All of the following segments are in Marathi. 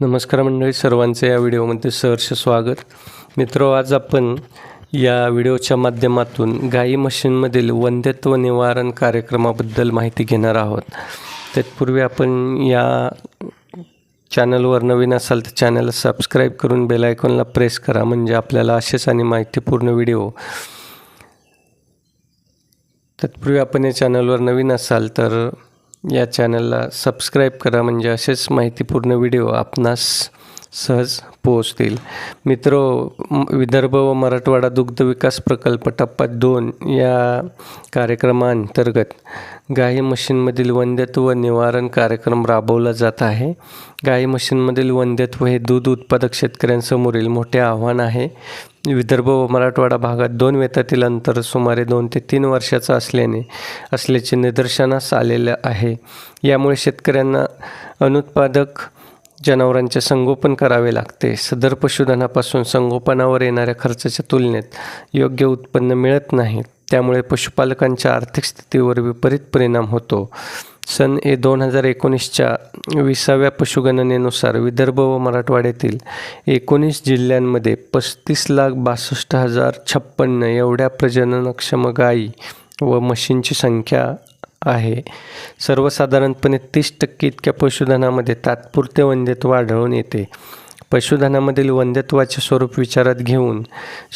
नमस्कार मंडळी सर्वांचे या व्हिडिओमध्ये सहर्ष स्वागत. मित्र आज आपण या व्हिडिओच्या माध्यमातून गाई मशीनमधील वंध्यत्व निवारण कार्यक्रमाबद्दल माहिती घेणार आहोत. तत्पूर्वी आपण या चॅनलवर नवीन असाल तर चॅनलला सबस्क्राईब करून बेल आयकॉनला प्रेस करा म्हणजे आपल्याला असेच आणि माहितीपूर्ण व्हिडिओ. तत्पूर्वी आपण या चॅनलवर नवीन असाल तर या चॅनलला सबस्क्राईब करा म्हणजे असेच माहितीपूर्ण व्हिडिओ आपणास सहज पोहोचतील. मित्र विदर्भ व मराठवाडा दुग्ध विकास प्रकल्प टप्पा दोन या कार्यक्रमाअंतर्गत गाई मशीनमधील वंध्यत्व निवारण कार्यक्रम राबवला जात आहे. गाई मशीनमधील वंध्यत्व हे दूध उत्पादक शेतकऱ्यांसमोरील मोठे आव्हान आहे. विदर्भ व मराठवाडा भागात दोन वेतातील अंतर सुमारे दोन ते तीन वर्षाचं असल्याने असल्याचे निदर्शनास आलेलं आहे. यामुळे शेतकऱ्यांना अनुत्पादक जनावरांचे संगोपन करावे लागते. सदर पशुधनापासून संगोपनावर येणाऱ्या खर्चाच्या तुलनेत योग्य उत्पन्न मिळत नाही. त्यामुळे पशुपालकांच्या आर्थिक स्थितीवर विपरीत परिणाम होतो. सन ए दोन हजार एकोणीसच्या विसाव्या पशुगणनेनुसार विदर्भ व मराठवाड्यातील एकोणीस जिल्ह्यांमध्ये पस्तीस लाख बासष्ट हजार छप्पन्न एवढ्या प्रजननक्षम गायी व म्हशींची संख्या आहे. सर्वसाधारणपणे तीस टक्के इतक्या पशुधनामध्ये तात्पुरते वंध्यत्व आढळून येते. पशुधनामधील वंध्यत्वाचे स्वरूप विचारात घेऊन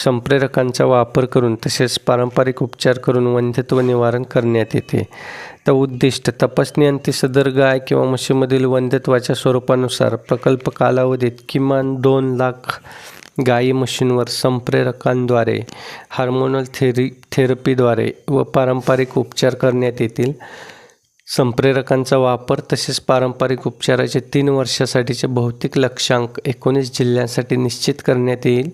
संप्रेरकांचा वापर करून तसेच पारंपरिक उपचार करून वंध्यत्व निवारण करण्यात येते. तर उद्दिष्ट तपासणीअंती सदर गाय किंवा म्हशीमधील वंध्यत्वाच्या स्वरूपानुसार प्रकल्प कालावधीत किमान दोन लाख गायी म्हशींवर संप्रेरकांद्वारे हार्मोनल थेरी थेरपीद्वारे व पारंपरिक उपचार करण्यात येतील. संप्रेरकांचा वापर तसेच पारंपरिक उपचाराचे तीन वर्षासाठीचे भौतिक लक्षांक एकोणीस जिल्ह्यांसाठी निश्चित करण्यात येईल.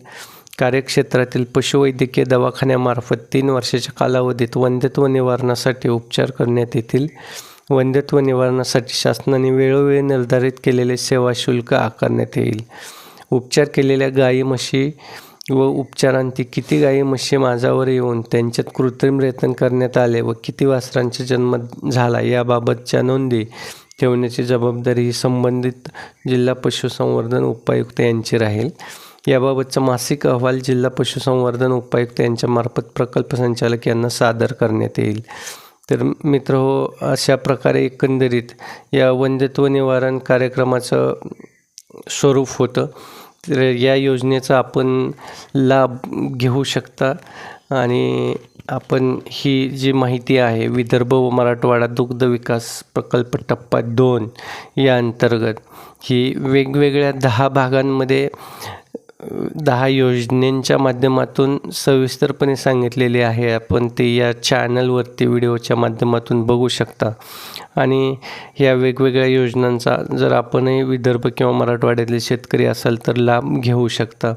कार्यक्षेत्रातील पशुवैद्यकीय दवाखान्यामार्फत तीन वर्षाच्या कालावधीत वंध्यत्व निवारणासाठी उपचार करण्यात येतील. वंध्यत्व निवारणासाठी शासनाने वेळोवेळी निर्धारित केलेले सेवा शुल्क आकारण्यात येईल. उपचार केलेल्या गायी म्हशी व उपचारांती किती गायी म्हशी माझ्यावर येऊन त्यांच्यात कृत्रिम रेतन करण्यात आले व किती वासरांचा जन्म झाला याबाबतच्या नोंदी ठेवण्याची जबाबदारी ही संबंधित जिल्हा पशुसंवर्धन उपायुक्त यांची राहील. याबाबतचा मासिक अहवाल जिल्हा पशुसंवर्धन उपायुक्त यांच्यामार्फत प्रकल्प संचालक यांना सादर करण्यात येईल. तर मित्र हो अशा प्रकारे एकंदरीत या वंध्यत्व निवारण कार्यक्रमाचं स्वरूप होतं. तर या योजनेचा आपण लाभ घेऊ शकता. आणि आपण ही जी माहिती आहे विदर्भ व मराठवाडा दुग्ध विकास प्रकल्प टप्पा दोन या अंतर्गत ही वेगवेगळ्या दहा भागांमध्ये दहा योजनेंच्या माध्यमातून सविस्तरपणे सांगितलेले आहे. आपण ते या चॅनलवरती व्हिडिओच्या माध्यमातून बघू शकता. आणि या वेगवेगळ्या योजनांचा जर आपणही विदर्भ किंवा मराठवाड्यातले शेतकरी असाल तर लाभ घेऊ शकता.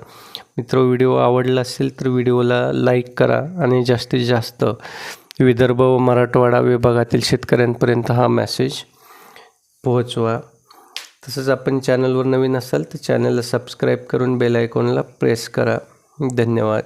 मित्र व्हिडिओ आवडला असेल तर व्हिडिओला लाईक करा आणि जास्तीत जास्त विदर्भ व मराठवाडा विभागातील शेतकऱ्यांपर्यंत हा मेसेज पोहोचवा. तसंच आपण चॅनलवर नवीन असाल तर चॅनलला सबस्क्राईब करून बेल आयकॉनला प्रेस करा. धन्यवाद.